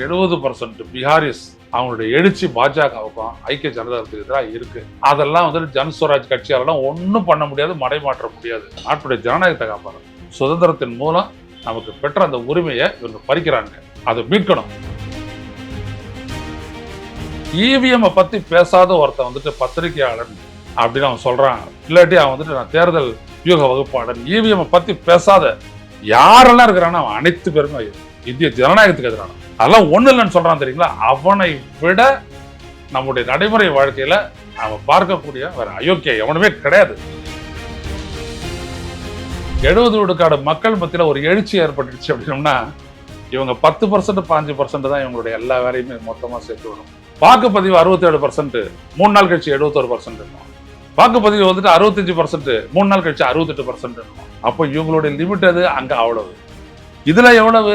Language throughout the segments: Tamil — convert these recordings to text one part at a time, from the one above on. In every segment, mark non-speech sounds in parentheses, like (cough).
எழுபது பர்சன்ட் பிஹாரிஸ் அவங்களுடைய எழுச்சி பாஜகவுக்கும் ஐக்கிய ஜனதாவுக்கு எதிராக இருக்கு. அதெல்லாம் வந்துட்டு ஜன்ஸ்வராஜ் கட்சியாலலாம் ஒன்றும் பண்ண முடியாது மடைமாற்ற முடியாது. நாட்டுடைய ஜனநாயகத்தை காப்பாங்க சுதந்திரத்தின் மூலம் நமக்கு பெற்ற அந்த உரிமையை இவங்க பறிக்கிறாங்க. அதை மீட்கணும். இவிஎம் பத்தி பேசாத ஒருத்தன் வந்துட்டு பத்திரிகையாளன் அப்படின்னு அவன் சொல்றான். இல்லாட்டி அவன் வந்துட்டு நான் தேர்தல் வியூக வகுப்பாளன். இவிஎம் பத்தி பேசாத யாரெல்லாம் இருக்கிறான்னு அவன் அனைத்து பேருமே இந்திய ஜனநாயகத்துக்கு எதிரான. அதெல்லாம் ஒன்றும் இல்லைன்னு சொல்றான் தெரியுங்களா? அவனை விட நம்முடைய நடைமுறை வாழ்க்கையில அவன் பார்க்கக்கூடிய வேற அயோக்கிய எவனுமே கிடையாது. எழுபது விழுக்காடு மக்கள் மத்தியில் ஒரு எழுச்சி ஏற்பட்டுச்சு அப்படின்னோம்னா இவங்க பத்து பர்சன்ட் பாஞ்சு பர்சன்ட் தான் இவங்களுடைய எல்லா வேலையுமே மொத்தமாக சேர்த்து வரும் வாக்குப்பதிவு அறுபத்தேழு பர்சன்ட் மூணு நாள் கழிச்சு எழுபத்தொரு பர்சன்ட் இருக்கும் வாக்குப்பதிவு வந்துட்டு அறுபத்தஞ்சு பர்சன்ட் மூணு நாள் கழிச்சு அறுபத்தெட்டு பர்சன்ட் இருக்கும் அப்போ இவங்களுடைய லிமிட் அது அங்கே அவ்வளவு. இதில் எவ்வளவு?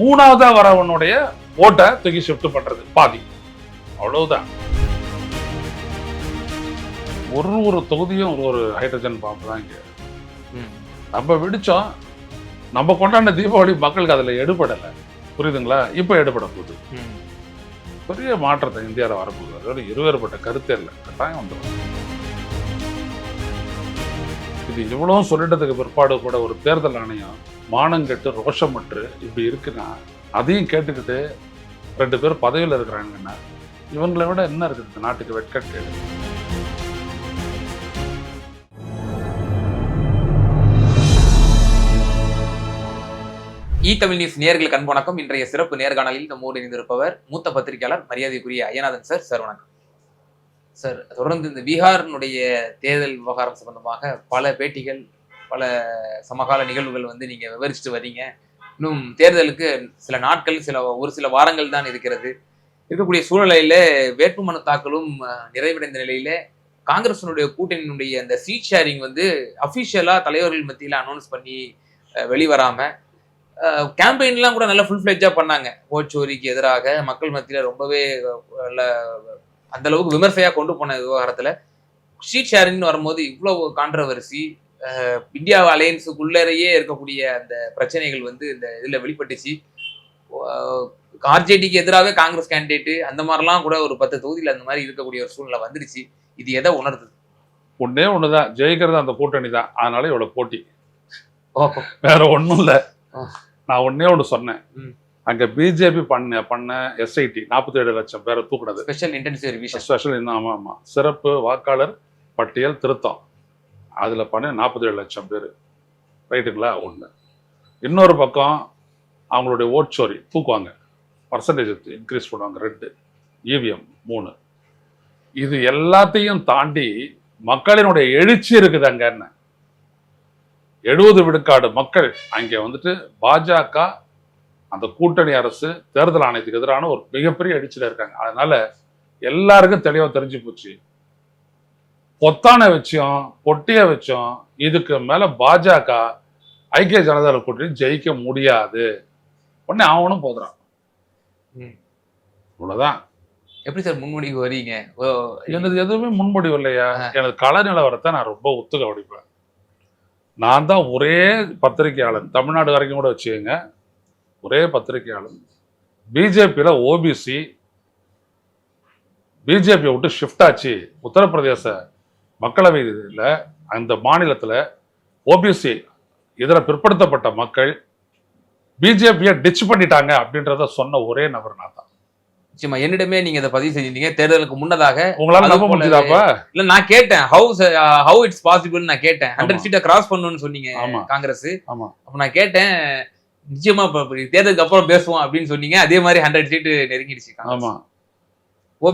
மூணாவதா வரவனுடைய ஓட்டை தூக்கி ஷிஃப்ட் பண்றது பாதி. அவ்வளவுதான். ஒரு ஒரு தொகுதியும் ஒரு ஒரு ஹைட்ரஜன் பாம்பு தான் இங்க. நம்ம வெடிச்சோம். நம்ம கொண்டாடின தீபாவளி மக்களுக்கு அதுல எடுபடலை. புரியுதுங்களா? இப்போ எடுபட போகுது. பெரிய மாற்றத்தை இந்தியாவில் வரப்போகுது. அதோட இருவேறுபட்ட கருத்தே இல்லை. கட்டாயம் வந்துடும் இது இவ்வளவும் சொல்லிட்டதுக்கு பிற்பாடு கூட ஒரு தேர்தல் ஆணையம் மானங்கெட்டு ரோஷமற்று இப்படி இருக்குன்னா அதையும் கேட்டுக்கிட்டு ரெண்டு பேர் பதவியில் இருக்கிறாங்கன்னா இவங்களை விட என்ன இருக்குது இந்த நாட்டுக்கு வெட்கக்கேடு? இ தமிழ் நியூஸ் நேர்களுக்கு அன்பு வணக்கம். இன்றைய சிறப்பு நேர்காணலில் நம்மோடு இணைந்திருப்பவர் மூத்த பத்திரிகையாளர் மரியாதைக்குரிய ஐயநாதன் சார். சார் வணக்கம். சார் தொடர்ந்து இந்த பீகாரினுடைய தேர்தல் விவகாரம் சம்பந்தமாக பல பேட்டிகள் பல சமகால நிகழ்வுகள் வந்து நீங்க விவரிச்சுட்டு வரீங்க. இன்னும் தேர்தலுக்கு சில நாட்கள் சில ஒரு சில வாரங்கள் தான் இருக்கிறது. இருக்கக்கூடிய சூழ்நிலையில வேட்புமனு தாக்கலும் நிறைவடைந்த நிலையில காங்கிரஸினுடைய கூட்டணியினுடைய அந்த சீட் ஷேரிங் வந்து அஃபிஷியலா தலைவர்கள் மத்தியில் அனௌன்ஸ் பண்ணி வெளிவராம கேம்பெயின்லாம் கூட நல்லா ஃபுல் ஃபிளெஜாக பண்ணாங்க. ஓச்சோரிக்கு எதிராக மக்கள் மத்தியில் ரொம்பவே நல்ல அந்த அளவுக்கு விமர்சையாக கொண்டு போன விவகாரத்தில் ஷீட் ஷேரிங்னு வரும்போது இவ்வளோ கான்ட்ரவர்சி இந்தியா அலையன்ஸுக்குள்ளேயே இருக்கக்கூடிய அந்த பிரச்சனைகள் வந்து இந்த இதுல வெளிப்பட்டுச்சு. ஆர்ஜேடிக்கு எதிராகவே காங்கிரஸ் கேண்டிடேட் அந்த மாதிரிலாம் கூட ஒரு பத்து தொகுதியில் அந்த மாதிரி இருக்கக்கூடிய ஒரு சூழ்நிலை வந்துடுச்சு. இது எதை உணர்த்துது ஒண்ணே ஒண்ணுதான். ஜெயிக்கிறது அந்த கூட்டணி தான். அதனால இவ்வளவு போட்டி. வேற ஒண்ணும் இல்ல. நான் ஒண்ணே ஒண்ணு சொன்னேன். அங்க பிஜேபி பண்ண பண்ண எஸ்ஐடி நாற்பத்தி ஏழு லட்சம் பேரை தூக்குனது. ஸ்பெஷல் இன்டென்சிவ் ரிவிஷன் ஸ்பெஷல் இன்னும் ஆமா ஆமா. சிறப்பு வாக்காளர் பட்டியல் திருத்தம். அதில் பண்ண நாற்பத்தி ஏழு லட்சம் பேர். ரைட்டுங்களா? ஒன்று இன்னொரு பக்கம் அவங்களுடைய ஓட் சோரி தூக்குவாங்க. பர்சன்டேஜ் இன்க்ரீஸ் பண்ணுவாங்க ரெண்டு. இவிஎம் மூணு. இது எல்லாத்தையும் தாண்டி மக்களினுடைய எழுச்சி இருக்குது அங்கே என்ன? எழுபது விழுக்காடு மக்கள் அங்கே வந்துட்டு பாஜக அந்த கூட்டணி அரசு தேர்தல் ஆணையத்துக்கு எதிரான ஒரு மிகப்பெரிய எழுச்சியில் இருக்காங்க. அதனால எல்லாருக்கும் தெளிவாக தெரிஞ்சு போச்சு. பொத்தானை வச்சோம் பொட்டிய வச்சோம் இதுக்கு மேல பாஜக ஐக்கிய ஜனதா கூட்டணி ஜெயிக்க முடியாது. உடனே அவனும் போதுறான். ம். இவ்வளவுதான். எப்படி சார் முன்மொழிவு வரீங்க? எனது எதுவுமே முன்மொழிவு இல்லையா. எனது கள நிலவரத்தை நான் ரொம்ப ஒத்து கவனிப்பேன் நான் தான் ஒரே பத்திரிகையாளன் தமிழ்நாடு வரைக்கும் கூட வச்சுக்கோங்க. ஒரே பத்திரிகையாளன் பிஜேபியில் ஓபிசி பிஜேபியை விட்டு ஷிஃப்ட் ஆச்சு. உத்தரப்பிரதேச மக்களவையில் அந்த மாநிலத்தில் ஓபிசி இதர பிற்படுத்தப்பட்ட மக்கள் பிஜேபியை டிச் பண்ணிட்டாங்க அப்படின்றத சொன்ன ஒரே நபர் நான் தான். நிச்சயமா என்னிடமே நீங்க இதை பதிவு செஞ்சிருந்தீங்க. தேர்தலுக்கு முன்னதாக உங்களால நம்ப போல முடிஞ்சுதாப்பா? இல்ல நான் கேட்டேன். ஹவு ஹவு இட்ஸ் பாசிபிள் நான் கேட்டேன். ஹண்ட்ரட் சீட்டை கிராஸ் பண்ணணும்னு சொன்னீங்க காங்கிரஸ். ஆமா. அப்ப நான் கேட்டேன் நிச்சயமா தேர்தலுக்கு அப்புறம் பேசுவோம் அப்படின்னு சொன்னீங்க. அதே மாதிரி ஹண்ட்ரட் சீட்டு நெருங்கிடுச்சு ஆமா.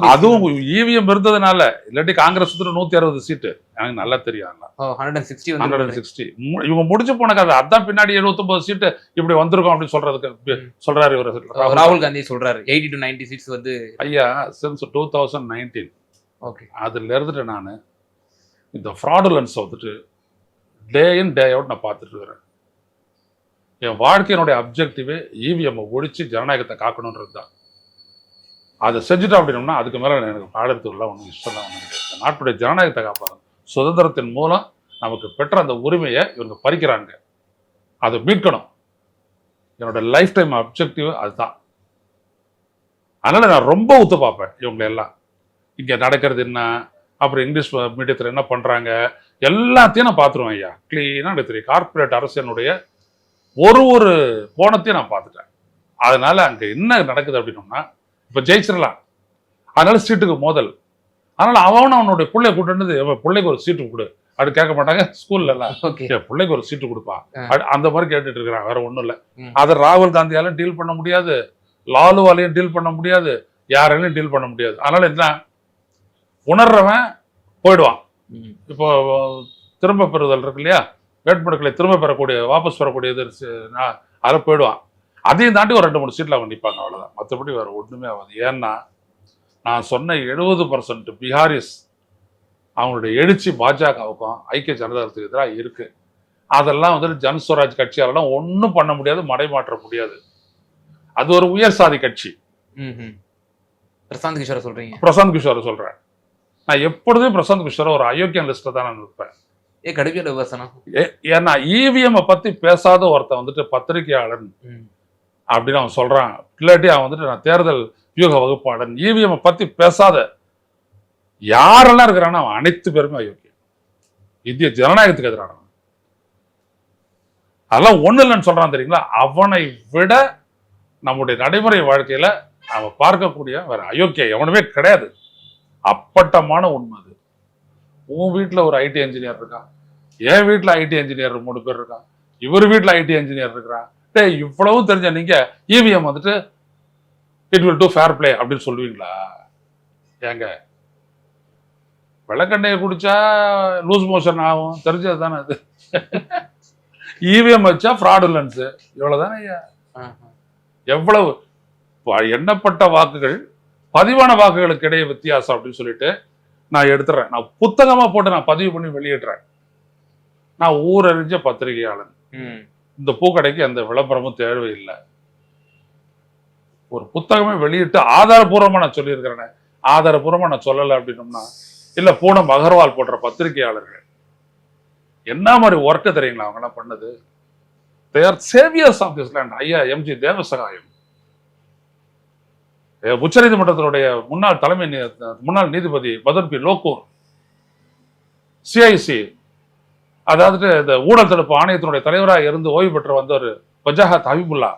அதுவும் இவிஎம் இருந்ததுனால இல்லாட்டி காங்கிரஸ் நூத்தி அறுபது சீட்டு எனக்கு நல்லா தெரியும் ஓ, 160 வந்து ஹண்ட்ரட் சிக்ஸ்டி இவங்க முடிஞ்சு போன கதை அதான் பின்னாடி 79 சீட்டு இப்படி வந்திருக்கும் அப்படின்னு சொல்றதுக்கு சொல்றாரு இவர். ராகுல் காந்தி சொல்றாரு. எயிட்டி டு நைன்டி சீட்ஸ் வந்து ஐயா since two thousand nineteen okay அதுல இருந்துட்டு நான் இந்த ஃப்ராடுலன்ஸ் வந்துட்டு டே இன் டே அவுட் நான் பார்த்துட்டு இருக்கிறேன். என் வாழ்க்கையினுடைய அப்ஜெக்டிவே இவிஎம் ஒழிச்சு ஜனநாயகத்தை காக்கணுன்றது தான். அதை செஞ்சுட்டோம் அப்படின்னோம்னா அதுக்கு மேலே எனக்கு பாடத்துக்குலாம் ஒன்றும் இஷ்டம் தான் ஒன்றும் கிடையாது நாட்டுடைய ஜனநாயகத்தை காப்பாற்றணும் சுதந்திரத்தின் மூலம் நமக்கு பெற்ற அந்த உரிமையை இவங்க பறிக்கிறாங்க. அதை மீட்கணும். என்னோட லைஃப் டைம் அப்ஜெக்டிவ் அதுதான். அதனால் நான் ரொம்ப ஒத்து பார்ப்பேன் இவங்களை எல்லாம். இங்கே நடக்கிறது என்ன? அப்புறம் இங்கிலீஷ் மீடியத்தில் என்ன பண்ணுறாங்க எல்லாத்தையும் நான் பார்த்துருவேன் ஐயா. க்ளீனாக எனக்கு தெரியும். கார்ப்பரேட் அரசியனுடைய ஒரு ஒரு கோணத்தையும் நான் பார்த்துட்டேன். அதனால் அங்கே என்ன நடக்குது அப்படின்னோம்னா இப்ப ஜெயிச்சிடலாம். அதனால சீட்டுக்கு மோதல். அதனால அவனும் அவனுடைய பிள்ளைய கூட்டு வந்து "இவன் பிள்ளைக்கு ஒரு சீட்டு கொடு. அப்படி கேட்க மாட்டாங்க ஸ்கூல்ல எல்லாம் பிள்ளைக்கு ஒரு சீட்டு கொடுப்பா. அந்த மாதிரி கேட்டுட்டு இருக்கிறான் வேற ஒண்ணும் இல்ல. அதை ராகுல் காந்தியாலும் டீல் பண்ண முடியாது. லாலுவாலையும் டீல் பண்ண முடியாது. யாராலையும் டீல் பண்ண முடியாது. அதனால என்ன? உணர்றவன் போயிடுவான். இப்போ திரும்ப பெறுதல் இருக்கு இல்லையா? வேட்புமனுக்களை திரும்ப பெறக்கூடிய வாபஸ் பெறக்கூடியது இருக்கு. நான் அதில் போயிடுவான். அதையும் தாண்டி ஒரு ரெண்டு மூணு சீட்டில் அவங்க நிற்பாங்க அவ்வளோதான் மற்றபடி வேற ஒன்றுமே ஆகாது. ஏன்னா நான் சொன்ன எழுபது பர்சன்ட் பிஹாரிஸ் அவங்களுடைய எழுச்சி பாஜகவுக்கும் ஐக்கிய ஜனதா தளத்துக்கு எதிராக இருக்கு. அதெல்லாம் வந்துட்டு ஜன்ஸ்வராஜ் கட்சியாலலாம் ஒன்றும் பண்ண முடியாது மடைமாற்ற முடியாது. அது ஒரு உயர் சாதி கட்சி. பிரசாந்த் கிஷோரை சொல்றீங்க. பிரசாந்த் கிஷோரை சொல்றேன். நான் எப்பொழுதும் பிரசாந்த் கிஷோரை ஒரு அயோக்கியன் லிஸ்ட்டில் தான் நான் இருப்பேன் ஏ கடுமையான விமர்சனம். ஏன்னா இவிஎம் பத்தி பேசாத ஒருத்தன் வந்துட்டு பத்திரிகையாளன். ம். அப்படின்னு அவன் சொல்கிறான் இல்லாட்டி அவன் வந்துட்டு நான் தேர்தல் வியூக வகுப்பாளன் இவிஎம் பற்றி பேசாத. யாரெல்லாம் இருக்கிறானோ அவன் அனைத்து பேருமே அயோக்கியம் இந்திய ஜனநாயகத்துக்கு எதிரான அதெல்லாம் ஒன்றும் இல்லைன்னு சொல்கிறான் தெரியுங்களா? அவனை விட நம்முடைய நடைமுறை வாழ்க்கையில் அவன் பார்க்கக்கூடிய வேற அயோக்கியா எவனுமே கிடையாது. அப்பட்டமான உண்மை அது. உன் வீட்டில் ஒரு ஐடி இன்ஜினியர் இருக்கான் என் வீட்டில் ஐடி இன்ஜினியர் மூணு பேர் இருக்கான் இவர் வீட்டில் ஐடி இன்ஜினியர் இருக்கிறான் டே இவ்வளவும் தெரிஞ்ச நீங்க இவிஎம் வந்துட்டு it will do fair play அப்படின்னு சொல்லுவீங்களா? ஏங்க வெள்ளக்கண்ணையை குடிச்சா லூஸ் மோஷன் ஆகும். தெரிஞ்சது தானே அது? இவிஎம் வச்சா ஃப்ராடுலன்ஸு இவ்வளோதானே ஐயா? எவ்வளவு? எண்ணப்பட்ட வாக்குகள் பதிவான வாக்குகளுக்கு இடையே வித்தியாசம் அப்படின்னு சொல்லிட்டு நான் எடுத்துறேன். நான் புத்தகமா போட்டு நான் பதிவு பண்ணி வெளியிடுறேன். நான் ஊரறிஞ்ச பத்திரிகையாளன். இந்த பூக்கடைக்கு அந்த விளம்பரமும் தேவையில்லை. ஒரு புத்தகமே வெளியிட்டு ஆதாரபூர்வமா நான் சொல்லியிருக்கிறேனே. ஆதாரபூர்வமா நான் சொல்லலை அப்படின்னோம்னா இல்ல பூனம் அகர்வால் போன்ற பத்திரிகையாளர்கள் என்ன மாதிரி ஒர்க்கு தெரியுங்களா அவங்க என்ன பண்ணது their saviours of this land ஐயா எம்ஜி தேவசகாயம். அஹ் உச்சநீதிமன்றத்தினுடைய முன்னாள் தலைமை நீ- முன்னாள் நீதிபதி பதன் பி லோக்கூர் சிஐசி அதாவது இந்த ஊழல் தடுப்பு ஆணையத்தினுடைய தலைவராக இருந்து ஓய்வு பெற்று வந்தவர் வஜாஹத் ஹபிபுல்லா.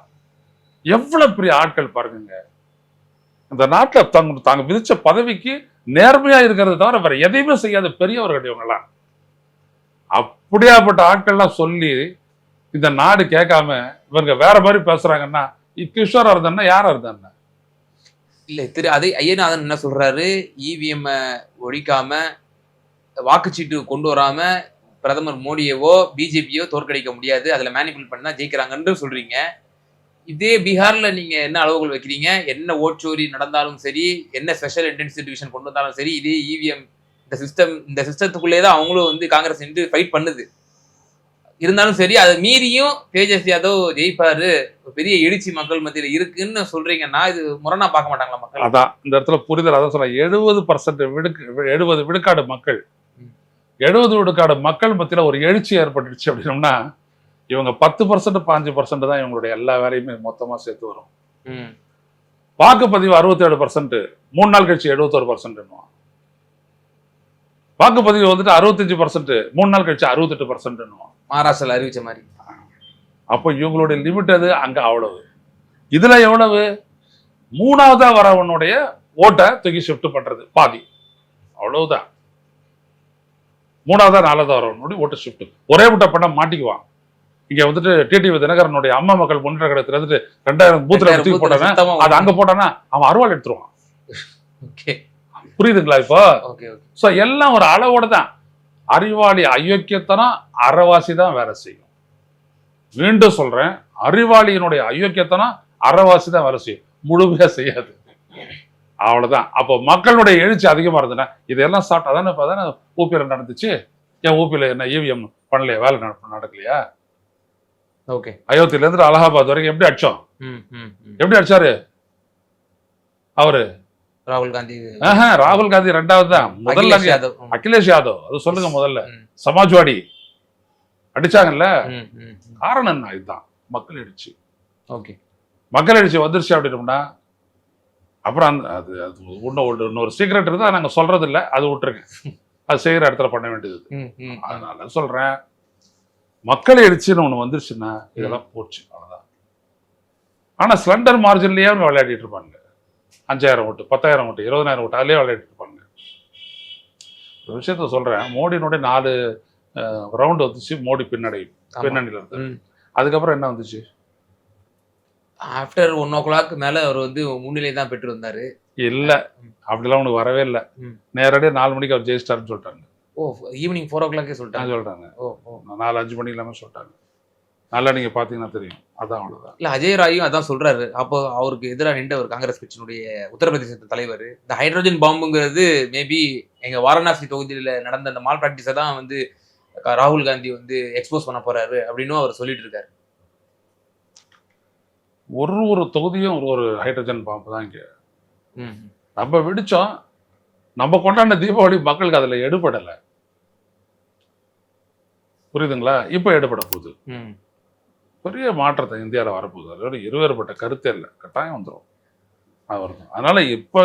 எவ்வளவு பெரிய ஆட்கள் பாருங்க இந்த நாட்டில் தங்க தாங்க விதிச்ச பதவிக்கு நேர்மையா இருக்கிறது தவிர வேற எதையுமே செய்யாத பெரியவர்கள் இவங்கெல்லாம். அப்படியாப்பட்ட ஆட்கள்லாம் சொல்லி இந்த நாடு கேட்காம இவங்க வேற மாதிரி பேசுறாங்கன்னா கிஷோரா இருந்தா யாரா இருந்தா இல்ல திரு அதை ஐயநாதன் என்ன சொல்றாரு? இவிஎம் ஒழிக்காம வாக்குச்சீட்டு கொண்டு வராம பிரதமர் மோடியவோ பிஜேபியோ தோற்கடிக்க முடியாது. அதில் மேனிபுலேட் பண்ணி தான் ஜெயிக்கிறாங்கன்னு சொல்கிறீங்க இதே பீகாரில் நீங்கள் என்ன அளவுகள் வைக்கிறீங்க? என்ன ஓட்சோரி நடந்தாலும் சரி என்ன ஸ்பெஷல் இன்டென்சிவ் டிவிஷன் கொண்டு வந்தாலும் சரி இதே இவிஎம் இந்த சிஸ்டம் இந்த சிஸ்டத்துக்குள்ளே தான் அவங்களும் வந்து காங்கிரஸ் வந்து ஃபைட் பண்ணுது. இருந்தாலும் சரி அதை மீறியும் தேஜஸ் யாதவ் ஜெயிப்பாரு. ஒரு பெரிய எழுச்சி மக்கள் மத்தியில் இருக்குன்னு சொல்றீங்கன்னா இது முரணா பார்க்க மாட்டாங்களா மக்கள்? அதான் இந்த இடத்துல புரிதல் அதான் சொல்ல எழுபது பர்சன்ட் விடுக்கு எழுபது விழுக்காடு மக்கள் எழுபது விழுக்காடு மக்கள் மத்தியில ஒரு எழுச்சி ஏற்பட்டுடுச்சு அப்படின்னோம்னா இவங்க பத்து பர்சன்ட் பாஞ்சு பர்சன்ட் தான் இவங்களுடைய எல்லா வேலையுமே மொத்தமா சேர்த்து வரும். வாக்குப்பதிவு அறுபத்தேழு பர்சன்ட் மூணு நாள் கழிச்சு எழுபத்தோரு பர்சன்ட் வாக்குப்பதிவு வந்துட்டு அறுபத்தஞ்சு பர்சன்ட் மூணு நாள் கழிச்சு அறுபத்தெட்டு பர்சன்ட் மகாராஷ்டிரால அறிவிச்ச மாதிரி. அப்போ இவங்களுடைய லிமிட் அது அங்க அவ்வளவு. இதுல எவ்வளவு? மூணாவதா வரவனுடைய ஓட்டை தூக்கி ஷிஃப்ட் பண்றது பாதி. அவ்வளவுதான். மூணாவதா நாலாவதா வரவனுடைய ஓட்டை ஷிஃப்ட் ஒரே விட்ட பண்ண மாட்டிக்குவான். இங்க வந்துட்டு டிடிவி தினகரனுடைய அம்மா மக்கள் முன்னேற்ற கழகத்துல இருந்துட்டு ரெண்டாயிரம் பூத்துல தூக்கி போட்டானே? அது அங்க போட்டானா? அவன் அருவாள் எடுத்துருவான். ஓகே. புரியுதுங்களா இப்போ? ஸோ எல்லாம் ஒரு அளவோட தான். அறிவாளி அயோக்கியத்தனம் அறவாசி தான் வேலை செய்யும். மீண்டும் சொல்றேன். அறிவாளியினுடைய அயோக்கியத்தனம் அறவாசி தான் வேலை செய்யும். முழுமையா செய்யாது. அவ்வளவுதான். அப்போ மக்களுடைய எழுச்சி அதிகமா இருந்ததுன்னா இதெல்லாம் சாப்பிட்டா தானே இப்போ தானே ஊபியில் நடந்துச்சு? ஏன் ஊபியில் என்ன இவிஎம் பண்ணலையா? வேலை நட- நடக்கலையா? ஓகே. அயோத்தியில இருந்து அலகாபாத் வரைக்கும் எப்படி அடிச்சோம். எப்படி அடிச்சாரு? அவரு? ராகுல் காந்தி. ஆஹா, ராகுல் காந்தி ரெண்டாவது தான். முதல்ல அகிலேஷ் யாதவ். அது சொல்லுங்க முதல்ல. சமாஜ்வாடி. அடிச்சாங்கல்ல. காரணம் என்ன? இதுதான். மக்கள் எழுச்சி. ஓகே. மக்கள் எழுச்சி வந்துருச்சு அப்படின்னோம்னா அப்புறம் அந்த அது அது இன்னும் ஒரு இன்னொரு சீக்ரெட் இருந்தால் நாங்கள் சொல்றது இல்ல அது விட்டுருங்க. அது செய்கிற இடத்துல பண்ண வேண்டியது. அதனால சொல்றேன். மக்கள் எழுச்சின்னு ஒண்ணு வந்துருச்சுன்னா இதெல்லாம் போச்சு. அவ்வளவுதான். ஆனா ஸ்லண்டர் மார்ஜின்லயே அவங்க விளையாடிட்டு இருப்பாங்க. அஞ்சாயிரம் ஓட்டு பத்தாயிரம் ஓட்டு இருபதாயிரம் ஓட்டு அதுலயே விளையாடிட்டு இருப்பாங்க. ஒரு விஷயத்த சொல்றேன். மோடியினுடைய நாலு ரவுண்ட் வந்துச்சு. மோடி பின்னடை. பின்னணியில இருந்து. அதுக்கப்புறம் என்ன வந்துச்சு? ஆஃப்டர் ஒன் ஓ கிளாக் மேல அவர் வந்து முன்னிலை தான் பெற்று வந்தாரு. இல்ல. அப்படிலாம் உனக்கு வரவே இல்லை. நேரடியாக நாலு மணிக்கு அவர் ஜெயிச்சிட்டாருன்னு சொல்லிட்டாங்க. ஓ ஈவினிங் ஃபோர் ஓ கிளாக்கே சொல்லிட்டாங்க சொல்றாங்க. ஓ ஓ. நாலு அஞ்சு மணி இல்லாம சொல்லிட்டாங்க. நல்லா நீங்க பாத்தீங்கன்னா தெரியும். அதான் அவ்வளவுதான். இல்ல அஜய் ராயும் அதான் சொல்றாரு. அப்போ அவருக்கு எதிராக நின்ற ஒரு காங்கிரஸ் கட்சியினுடைய உத்தரப்பிரதேச தலைவர். இந்த ஹைட்ரஜன் பாம்புங்கிறது மேபி எங்க வாரணாசி தொகுதியில நடந்த அந்த மால் பிராக்டிஸை தான் வந்து ராகுல் காந்தி வந்து எக்ஸ்போஸ் பண்ண போறாரு அப்படின்னும் அவர் சொல்லிட்டு இருக்காரு. ஒரு ஒரு தொகுதியும் ஒரு ஒரு ஹைட்ரஜன் பாம்பு தான் இங்க. நம்ம வெடிச்சோம். நம்ம கொண்டாடின தீபாவளி மக்களுக்கு அதுல எடுபடலை. புரியுதுங்களா? இப்போ எடுபட போகுது. பெரிய மாற்றத்தை இந்தியாவில் வரப்போகுது. அதோட இருவேறுபட்ட கருத்தே இல்லை. கட்டாயம் வந்துடும் அது வரும் அதனால இப்போ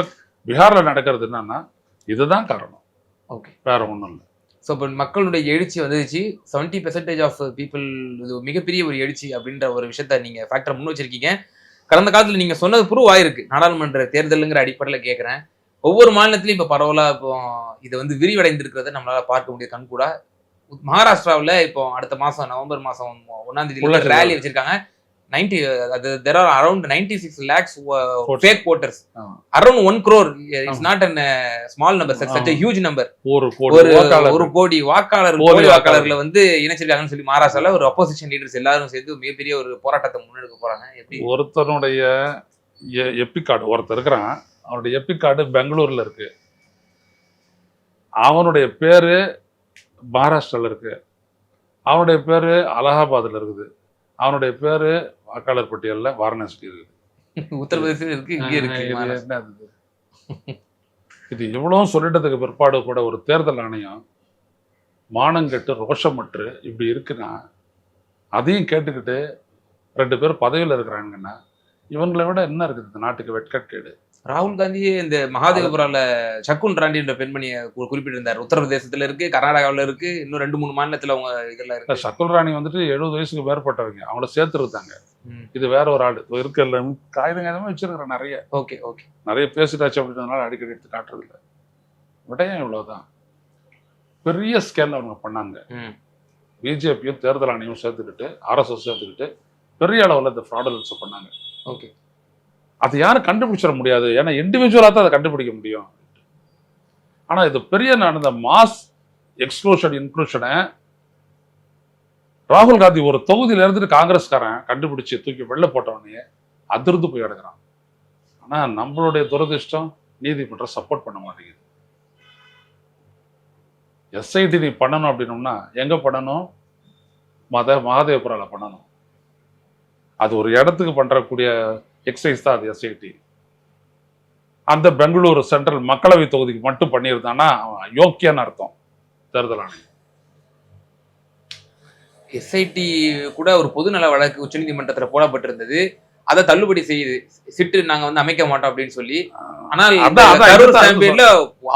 பீகார்ல நடக்கிறது என்னன்னா இதுதான் காரணம். ஓகே. வேற ஒன்றும் இல்லை. ஸோ இப்போ மக்களுடைய எழுச்சி வந்துச்சு செவன்ட்டி பெர்சன்டேஜ் ஆஃப் பீப்புள் இது மிகப்பெரிய ஒரு எழுச்சி அப்படின்ற ஒரு விஷயத்த நீங்க ஃபேக்டர் முன் வச்சிருக்கீங்க. கடந்த காலத்துல நீங்க சொன்னது ப்ரூவ் ஆயிருக்கு நாடாளுமன்ற தேர்தலுங்கிற அடிப்படையில் கேட்குறேன் ஒவ்வொரு மாநிலத்திலையும் இப்போ பரவலா இப்போ இது வந்து விரிவடைந்திருக்கிறத நம்மளால பார்க்க முடியும் கண்கூடா. மகாராஷ்டிராவில் இப்போ அடுத்த மாசம் நவம்பர் மாசம் ஒன்னாம் உள்ள தேதி ரேலி வச்சிருக்காங்க. நைன்டி அது there are around ninety six lakhs fake voters. Around one crore. It's not an small number such ஆமா. ஹியூஜ் நம்பர் ஒரு கோடி ஒரு கோடி வாக்காளர் போலி வாக்காளர்களை. வந்து இணைச்சிருக்காங்கன்னு சொல்லி மகாராஷ்டிரால ஒரு அப்போசிஷன் லீடர்ஸ் எல்லாரும் சேர்ந்து மிகப்பெரிய ஒரு போராட்டத்தை முன்னெடுக்க போறாங்க. எப்படி? ஒருத்தனுடைய கார்டு ஒருத்தர் இருக்கிறான். அவனுடைய எப்பிக் கார்டு பெங்களூர்ல இருக்கு. அவனுடைய பேரு மகாராஷ்டிரால இருக்கு. அவனுடைய பேரு அலகாபாத்ல இருக்குது. அவனுடைய பேரு வாக்காளர் பட்டியல்ல வாரணாசி இருக்குது. (laughs) உத்தரப்பிரதேசம் இருக்கு இங்க இருக்கு இது இவ்வளவும் சொல்லிட்டதுக்கு பிற்பாடு கூட ஒரு தேர்தல் ஆணையம் மானங்கெட்டு ரோஷமற்று இப்படி இருக்குன்னா அதையும் கேட்டுக்கிட்டு ரெண்டு பேர் பதவியில் இருக்கிறாங்கன்னா இவங்களை விட என்ன இருக்குது இந்த நாட்டுக்கு வெட்கக்கேடு? ராகுல் காந்தியே இந்த மகாதேவபுரால சக்குன் ராண்டின்ற பெண்மணியை கு- குறிப்பிட்டிருந்தார். உத்தரப்பிரதேசத்துல இருக்கு கர்நாடகாவுல இருக்கு இன்னும் ரெண்டு மூணு மாநிலத்துல அவங்க இதெல்லாம் இருக்கு. சக்குல் ராணி வந்துட்டு எழுபது வயசுக்கு மேற்பட்டவங்க. அவங்கள சேர்த்துருந்தாங்க. இது வேற ஒரு ஆள். இருக்கிற காகிதம் காகிதமா வச்சிருக்கிறேன் நிறைய. Okay okay. நிறைய பேசிட்டாச்சு அப்படின்றதுனால அடிக்கடி எடுத்து காட்டுறது இல்லை விடயம் இவ்வளவுதான். பெரிய ஸ்கேல்ல அவங்க பண்ணாங்க. ம். பிஜேபியும் தேர்தல் ஆணையம் சேர்த்துக்கிட்டு ஆர்எஸ்எஸ் சேர்த்துக்கிட்டு பெரிய அளவில் இந்த ஃப்ராடலன்ஸ் பண்ணாங்க. ஓகே. அதை யாரும் கண்டுபிடிச்சிட முடியாது. ஏன்னா இண்டிவிஜுவலாக தான் அதை கண்டுபிடிக்க முடியும். ஆனா இது பெரிய நடந்த மாஸ் எக்ஸ்க்ளூஷன் இன்க்ளூஷனை ராகுல் காந்தி ஒரு தொகுதியில இருந்துட்டு காங்கிரஸ்காரன் கண்டுபிடிச்சு தூக்கி வெளில போட்டவனே அதிர்ந்து போய் எடுக்கிறான் ஆனா நம்மளுடைய துரதிர்ஷ்டம் நீதிமன்றம் சப்போர்ட் பண்ண மாட்டேங்குது. எஸ்ஐடி நீ பண்ணணும் அப்படின்னோம்னா எங்க பண்ணணும்? மத மகாதேவபுராவில் பண்ணணும். அது ஒரு இடத்துக்கு பண்ணுறக்கூடிய எக்ஸசைஸ் தான் அது எஸ்ஐடி அந்த பெங்களூரு சென்ட்ரல் மக்களவை தொகுதிக்கு மட்டும் பண்ணியிருந்தான்னா அவன் யோக்கியன்னு அர்த்தம். தேர்தல் ஆணையம். எஸ்ஐடி கூட ஒரு பொதுநல வழக்கு உச்சநீதிமன்றத்துல போடப்பட்டிருந்தது. அதை தள்ளுபடி செய்யுது சிட்டு நாங்க வந்து அமைக்க மாட்டோம் அப்படின்னு சொல்லி. ஆனால்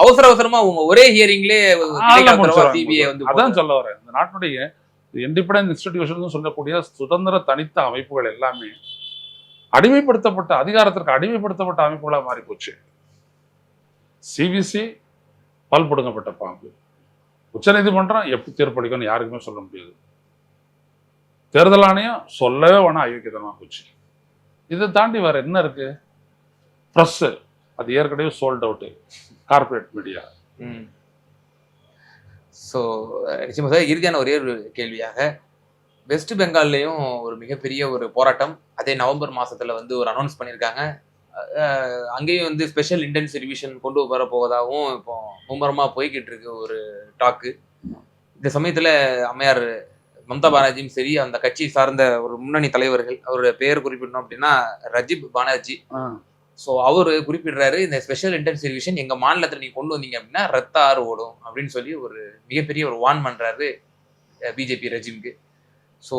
அவசர அவசரமா உங்க ஒரே. சிபிஐ வந்து அதான் சொல்ல வரேன். இந்த நாட்டுடைய இண்டிபெண்டன்ட் இன்ஸ்டிடியூஷன் சொல்லக்கூடிய சுதந்திர தனித்த அமைப்புகள் எல்லாமே அடிமைப்படுத்தப்பட்ட அதிகாரத்திற்கு அடிமைப்படுத்தப்பட்ட அமைப்புகளாக மாறி போச்சு சிபிசி பல் புடுங்கப்பட்ட பாம்பு. உச்சநீதிமன்றம் எப்படி தீர்ப்பளிக்கும்னு யாருக்குமே சொல்ல முடியாது. தேர்தல் ஆணையம் சொல்லவே வேணாம் அயோக்கியத்தனமா போச்சு. இதை தாண்டி வேற என்ன இருக்கு? ப்ரெஸ்ஸு அது ஏற்கனவே sold out corporate media so நிச்சயமாக சார் இறுதியான ஒரே ஒரு கேள்வியாக வெஸ்ட் பெங்கால்லையும் ஒரு மிகப்பெரிய ஒரு போராட்டம். அதே நவம்பர் மாசத்துல வந்து ஒரு அனௌன்ஸ் பண்ணியிருக்காங்க அங்கேயும் வந்து ஸ்பெஷல் இன்டென்ஸ் ரிவிஷன் கொண்டு வர போவதாகவும் இப்போ மும்முரமா போய்கிட்டு இருக்கு ஒரு டாக்கு இந்த சமயத்துல அம்மையார் மம்தா பானர்ஜியும் சரி அந்த கட்சி சார்ந்த ஒரு முன்னணி தலைவர்கள் அவருடைய பெயர் குறிப்பிடணும் அப்படின்னா ரஜிப் பானர்ஜி. ஸோ அவர் குறிப்பிடுறாரு இந்த ஸ்பெஷல் இன்டென்ஸ் ரிவிஷன் எங்க மாநிலத்தில் நீங்க கொண்டு வந்தீங்க அப்படின்னா ரத்த ஆறு ஓடும் அப்படின்னு சொல்லி ஒரு மிகப்பெரிய ஒரு வான் பண்றாரு பிஜேபி ரெஜிம்க்கு. ஸோ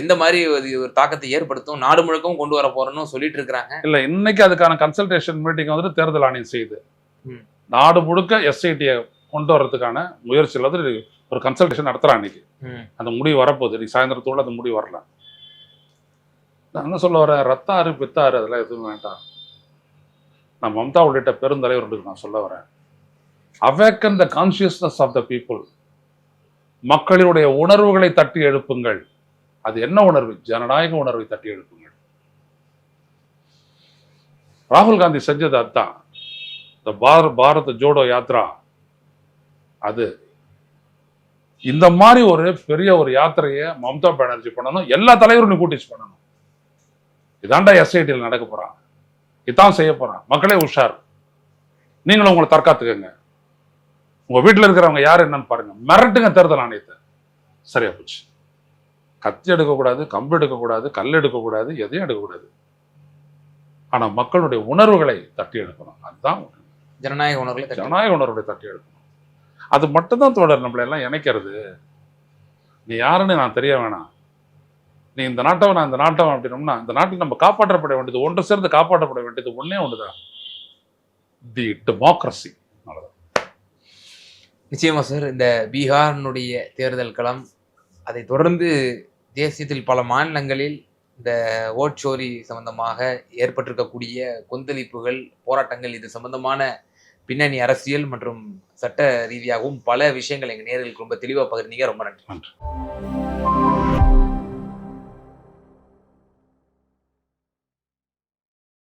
எந்த மாதிரி ஒரு தாக்கத்தை ஏற்படுத்தும் நாடு முழுக்கவும் கொண்டு வர போறோம்னு சொல்லிட்டு இருக்கிறாங்க. இல்ல இன்னைக்கு அதுக்கான கன்சல்டேஷன் மீட்டிங் வந்துட்டு தேர்தல் ஆணையம் செய்யுது. நாடு முழுக்க எஸ்ஐடியை கொண்டு வர்றதுக்கான முயற்சியில் வந்து ஒரு கன்சல்டேஷன் நடத்துறான் இன்னைக்கு. ம், அந்த முடிவு வரப்போகுது. நீ சாயந்தரத்தோட அந்த முடிவு வரல. நான் என்ன சொல்ல வரேன்? ரத்தாறு பித்தாறு அதெல்லாம் எதுவும் வேண்டாம். நான் மம்தா உள்ளிட்ட பெருந்தலைவர்களுக்கு நான் சொல்ல வரேன். Awaken the consciousness of the people மக்களுடைய உணர்வுகளை தட்டி எழுப்புங்கள். அது என்ன உணர்வு? ஜனநாயக உணர்வை தட்டி எழுப்புங்கள். ராகுல் காந்தி செஞ்சது அதுதான். இந்த பார பாரத ஜோடோ யாத்ரா அது இந்த மாதிரி ஒரு பெரிய ஒரு யாத்திரையை மம்தா பானர்ஜி பண்ணணும். எல்லா தலைவரும் கூட்டிச்சு பண்ணணும். இதாண்டா எஸ்ஐடியில் நடக்க போறான். இதான் செய்ய போறான். மக்களே உஷார். நீங்களும் உங்களை தற்காத்துக்கங்க. உங்க வீட்டில் இருக்கிறவங்க யார் என்னன்னு பாருங்க. மிரட்டுங்க தேர்தல் ஆணையத்தை. சரியா போச்சு. கத்தி எடுக்கக்கூடாது கம்பு எடுக்கக்கூடாது கல் எடுக்கக்கூடாது எதையும் எடுக்கக்கூடாது. ஆனா மக்களுடைய உணர்வுகளை தட்டி எடுக்கணும். அதுதான் ஜனநாயக உணர்வுகளை ஜனநாயக உணர்வுகளை தட்டி எடுக்கணும். அது மட்டும்தான் தோழர் நம்மளை எல்லாம் இணைக்கிறது. நீ யாருன்னு நான் தெரிய வேணாம். நீ இந்த நாட்டவன் நான் இந்த நாட்டவன் அப்படின்னோம்னா இந்த நாட்டில் நம்ம காப்பாற்றப்பட வேண்டியது ஒன்று சேர்ந்து காப்பாற்றப்பட வேண்டியது ஒண்ணே ஒண்ணுதான். தி டெமோக்ரஸி நிச்சயமா சார். இந்த பீகாரினுடைய தேர்தல் களம் அதை தொடர்ந்து தேசியத்தில் பல மாநிலங்களில் இந்த ஓட்சோரி சம்பந்தமாக ஏற்பட்டிருக்கக்கூடிய கொந்தளிப்புகள் போராட்டங்கள் இது சம்பந்தமான பின்னணி அரசியல் மற்றும் சட்ட ரீதியாகவும் பல விஷயங்கள் எங்கள் நேர்களுக்கு ரொம்ப தெளிவாக பகிர்ந்தீங்க. ரொம்ப நன்றி. நன்றி.